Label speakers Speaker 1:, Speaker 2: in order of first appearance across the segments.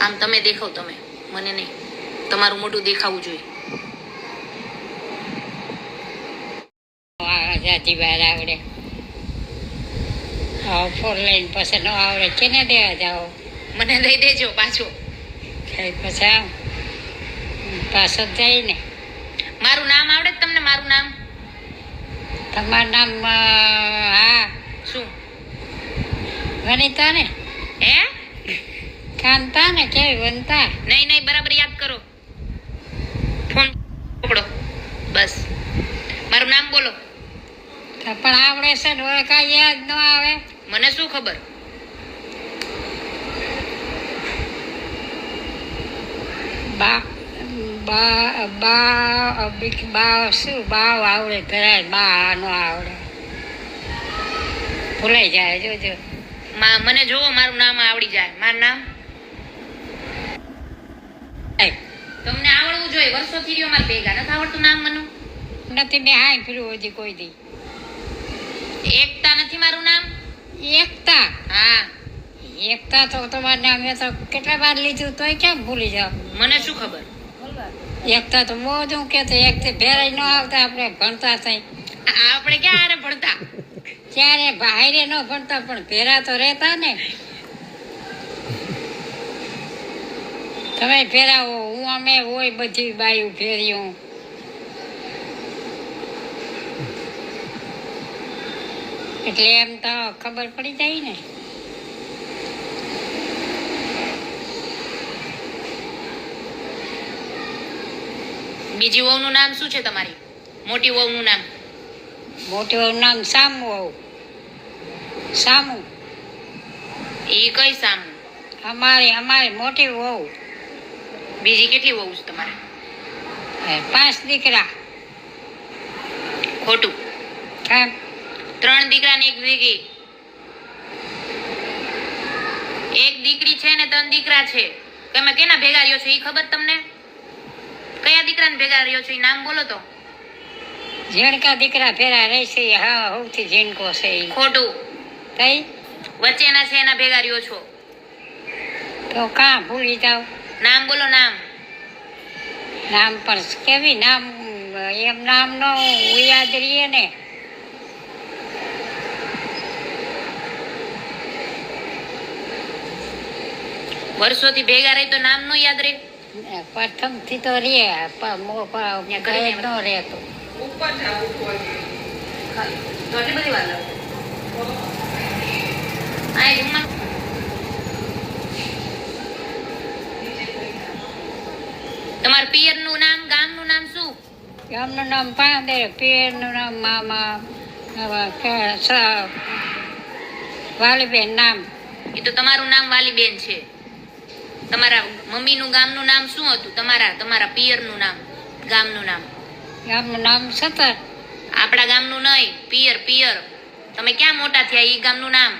Speaker 1: આમ તમે દેખાવ તમે. મને નહીં. તમારું મોટું દેખાવું જોઈએ.
Speaker 2: જાતિ બહાર આવડે. હા ફોર લાઈન પાસે ન આવડે. કેને દેવા જાઓ?
Speaker 1: મને લઈ દેજો પાછો.
Speaker 2: પછી આવ પાછો જ જાય ને.
Speaker 1: મારું નામ આવડે તમને મારું નામ?
Speaker 2: તમારું નામ હા.
Speaker 1: શું?
Speaker 2: વનિતા ને?
Speaker 1: હે?
Speaker 2: કાંતા ને કેવી વનતા
Speaker 1: નહીં નહીં બરાબર યાદ કરો. ફોન પકડો. બસ. મારું નામ બોલો.
Speaker 2: પણ આવડે છે ને કાંઈ યાદ ન આવે.
Speaker 1: મને શું ખબર?
Speaker 2: બા બા બા બા શું? બાવ આવડે ધરાય બા નો આવડે. ભૂલાઈ જાય જોજો.
Speaker 1: મને જોવો મારું નામ આવડી જાય. મારું નામ
Speaker 2: આય,
Speaker 1: તમને જોઈએ વર્ષોથી રહ્યો મારે ભેગા નથી આવડતું નામ મનું.
Speaker 2: નથી મેં હાય ફર્યું હજી કોઈ દી.
Speaker 1: એકતા નથી મારું નામ?
Speaker 2: એકતા?
Speaker 1: હા.
Speaker 2: એકતા તો તમારે નામ મેં તો કેટલા વાર લીધું તોય ક્યાં ભૂલી જાવ
Speaker 1: મને શું ખબર?
Speaker 2: એકતા તો મોજું કે તો એક ભેરાઈ ન આવતા આપણે ભણતા થઈ
Speaker 1: આપણે ક્યારે ભણતા?
Speaker 2: ક્યારે બાહેરે ન ભણતા પણ ભેરા તો રહેતા ને. તમે ફેરાવો હું અમે હોય બધી બાયું ફેર્યું એટલે એમ તો ખબર પડી જાય ને.
Speaker 1: બીજી વહુનું નામ શું છે તમારી? મોટી વહુનું નામ?
Speaker 2: મોટી વહુનું નામ સામુ વહુ. સામુ.
Speaker 1: એ કઈ સામુ?
Speaker 2: અમારી અમારી મોટી વહુ.
Speaker 1: બીજી કેટલી વહુ છે તમારે?
Speaker 2: પાંચ દીકરા.
Speaker 1: ખોટું.
Speaker 2: કેમ
Speaker 1: ત્રણ દીકરા ને એક દીકરી એક દીકરી છે ને ત્રણ દીકરા છે. તમે કેના ભેગા રહ્યો છો? એ ખબર તમને? કયા દીકરાને ભેગા રહ્યો છો? એ નામ બોલો તો.
Speaker 2: ઝીણકા દીકરા ફેરા રહેશે હા સૌથી ઝીણકો છે એ
Speaker 1: ખોટું.
Speaker 2: તઈ?
Speaker 1: વચ્ચેના છે એના ભેગા રહ્યો છો.
Speaker 2: તો કાં ભૂલી જાવ
Speaker 1: નામ બોલો નામ.
Speaker 2: નામ પણ કેવી નામ એમ નામ નો યાદ રહીએ ને.
Speaker 1: વર્ષોથી ભેગા રહી તો નામ નો યાદ રહે?
Speaker 2: પ્રથમથી તો રે ન રહેતું.
Speaker 1: બધી વાર લાગે આ એ જમવાનું તમારા પિયરનું નામ ગામનું નામ શું
Speaker 2: ગામનું નામ પાંદે પિયરનું નામ મામા વાલીબેન નામ.
Speaker 1: એ તો તમારું નામ વાલીબેન છે. તમારા મમ્મીનું ગામનું નામ શું હતું? તમારા તમારા પિયરનું નામ ગામનું નામ.
Speaker 2: ગામનું નામ સતર
Speaker 1: આપણા ગામનું નહીં પિયર પિયર. તમે ક્યાં મોટા થયા એ ગામનું નામ?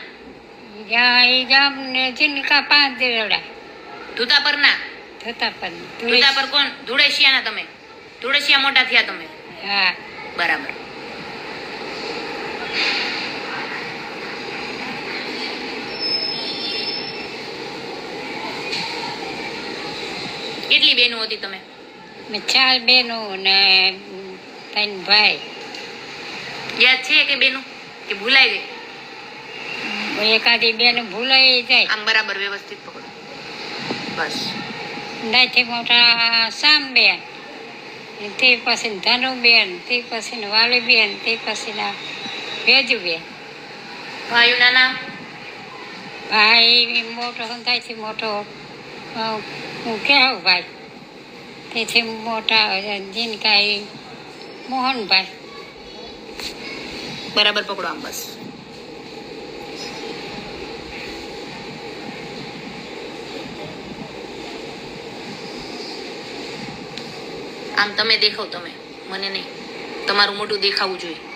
Speaker 2: એ ગામ ને જીનકા પાંચ દેવડા.
Speaker 1: ધુતાપરના.
Speaker 2: ના પણ
Speaker 1: ધુતાપર કોણ? ધુળેશિયાના તમે. ધુળેશિયા મોટા થયા તમે?
Speaker 2: હા.
Speaker 1: બરાબર. કેટલી બેનો હતી તમે?
Speaker 2: ચાર બેનો ને ત્રણ ભાઈ.
Speaker 1: યાદ છે કે બેનો કે ભૂલાઈ ગઈ?
Speaker 2: એકાદી બેન ભૂલાઈ જાય.
Speaker 1: આમ બરાબર વ્યવસ્થિત પકડો. બસ.
Speaker 2: નાથી મોટા સામબેન તે પછી ધનુબેન તે પછી વાલીબેન તે પછી ના ભેજુબેન
Speaker 1: ભાઈઓના નામ
Speaker 2: ભાઈ મોટો છે? મોટો હું કેવું ભાઈ. તેથી મોટા જીનકાઈ મોહનભાઈ.
Speaker 1: બરાબર પકડો આમ બસ. આમ તમે દેખાવ તમે. મને નહીં. તમારું મોટું દેખાવું જોઈએ.